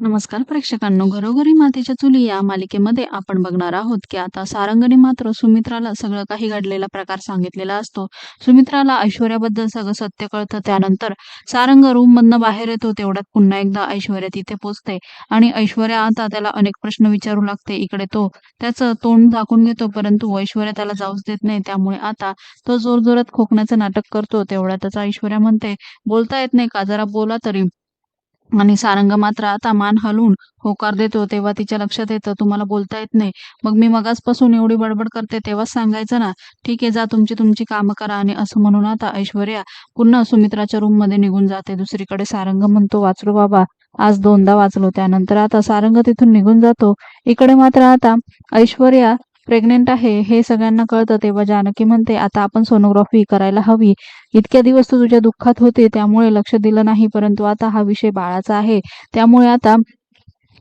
नमस्कार प्रेक्षकांनो घरोघरी मातीच्या चुली या मालिकेमध्ये आपण बघणार आहोत की आता सारंगने मात्र सुमित्राला सगळं काही घडलेला प्रकार सांगितलेला असतो. सुमित्राला ऐश्वर्याबद्दल सगळं सत्य कळतं. त्यानंतर सारंग रूम मधनं बाहेर येतो. तेवढ्यात पुन्हा एकदा ऐश्वर्या तिथे पोचते आणि ऐश्वर्या आता त्याला अनेक प्रश्न विचारू लागते. इकडे तो त्याचं तोंड झाकून घेतो परंतु ऐश्वर्या त्याला जाऊच देत नाही. त्यामुळे आता तो जोरजोरात खोकण्याचं नाटक करतो. तेवढ्यातच ऐश्वर्या म्हणते बोलता येत नाही. का? जरा बोला तरी. आणि सारंग मात्र आता मान हलवून होकार देतो तेव्हा तिच्या लक्षात येतं तुम्हाला बोलता येत नाही. मग मी मगासपासून एवढी बडबड करते तेव्हाच सांगायचं ना ठीक आहे जा तुमची तुमची कामं करा आणि असं म्हणून आता ऐश्वर्या पुन्हा सुमित्राच्या रूममध्ये निघून जाते. दुसरीकडे सारंग म्हणतो वाचलो बाबा आज दोनदा वाचलो. त्यानंतर आता सारंग तिथून निघून जातो. इकडे मात्र आता ऐश्वर्या प्रेग्नेंट आहे हे सगळ्यांना कळतं. तेव्हा जानकी म्हणते आता आपण सोनोग्राफी करायला हवी. इतक्या दिवस तू तुझ्या दुःखात होते त्यामुळे लक्ष दिलं नाही परंतु आता हा विषय बाळाचा आहे. त्यामुळे आता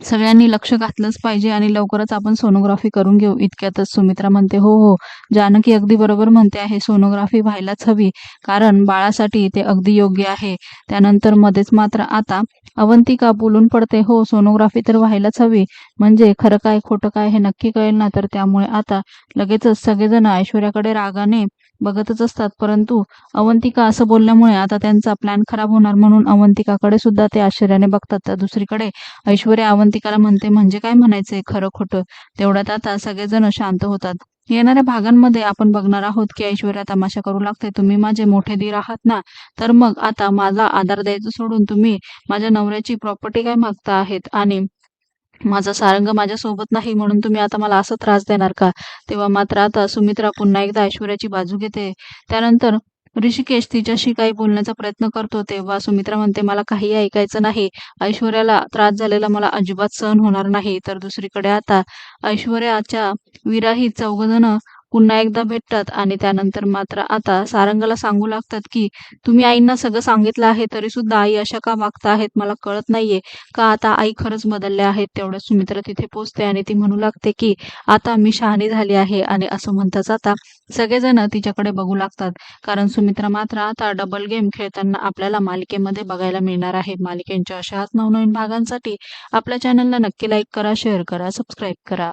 सगळ्यांनी लक्ष घातलंच पाहिजे आणि लवकरच आपण सोनोग्राफी करून घेऊ. इतक्यातच सुमित्रा म्हणते हो हो. जानकी अगदी बरोबर म्हणते आहे सोनोग्राफी व्हायलाच हवी कारण बाळासाठी ते अगदी योग्य आहे. त्यानंतर मध्येच मात्र आता अवंतिका बोलून पडते हो सोनोग्राफी तर व्हायलाच हवी म्हणजे खरं काय खोटं काय हे नक्की कळेल ना? तर त्यामुळे आता लगेचच सगळेजण ऐश्वर्याकडे रागाने बघतच असतात. परंतु अवंतिका असं बोलल्यामुळे आता त्यांचा प्लॅन खराब होणार म्हणून अवंतिकाकडे सुद्धा ते आश्चर्याने बघतात. तर दुसरीकडे ऐश्वर्या अवंतिकाला म्हणते म्हणजे काय म्हणायचंय? खरं खोटं. तेवढ्यात आता सगळेजण शांत होतात. येणाऱ्या भागांमध्ये आपण बघणार आहोत की ऐश्वर्या तमाशा करू लागते. तुम्ही माझे मोठे दीर आहात ना? तर मग आता माझा आधार द्यायचं सोडून तुम्ही माझ्या नवऱ्याची प्रॉपर्टी काय मागता आहेत? आणि माझा सारंग माझ्या सोबत नाही म्हणून तुम्ही आता मला असं त्रास देणार का? तेव्हा मात्र आता सुमित्रा पुन्हा एकदा ऐश्वर्याची बाजू घेते. त्यानंतर ऋषिकेश तिच्याशी काही बोलण्याचा प्रयत्न करतो. तेव्हा सुमित्रा म्हणते मला काही ऐकायचं नाही. ऐश्वर्याला त्रास झालेला मला अजिबात सहन होणार नाही. तर दुसरीकडे आता ऐश्वर्याच्या विराहित चौघजण पुन्हा एकदा भेटतात आणि त्यानंतर मात्र आता सारंगाला सांगू लागतात की तुम्ही आईंना सगळं सांगितलं आहे तरी सुद्धा आई अशा का वागता आहेत मला कळत नाहीये. का आता आई खरंच बदलल्या आहेत? तेवढ्या सुमित्रा तिथे पोचते आणि ती म्हणू लागते की आता मी शहाणी झाली आहे आणि असं म्हणताच आता सगळेजण तिच्याकडे बघू लागतात. कारण सुमित्रा मात्र आता डबल गेम खेळताना आपल्याला मालिकेमध्ये बघायला मिळणार आहे. मालिकेच्या अशाच नवनवीन भागांसाठी आपल्या चॅनलला नक्की लाईक करा शेअर करा सबस्क्राईब करा.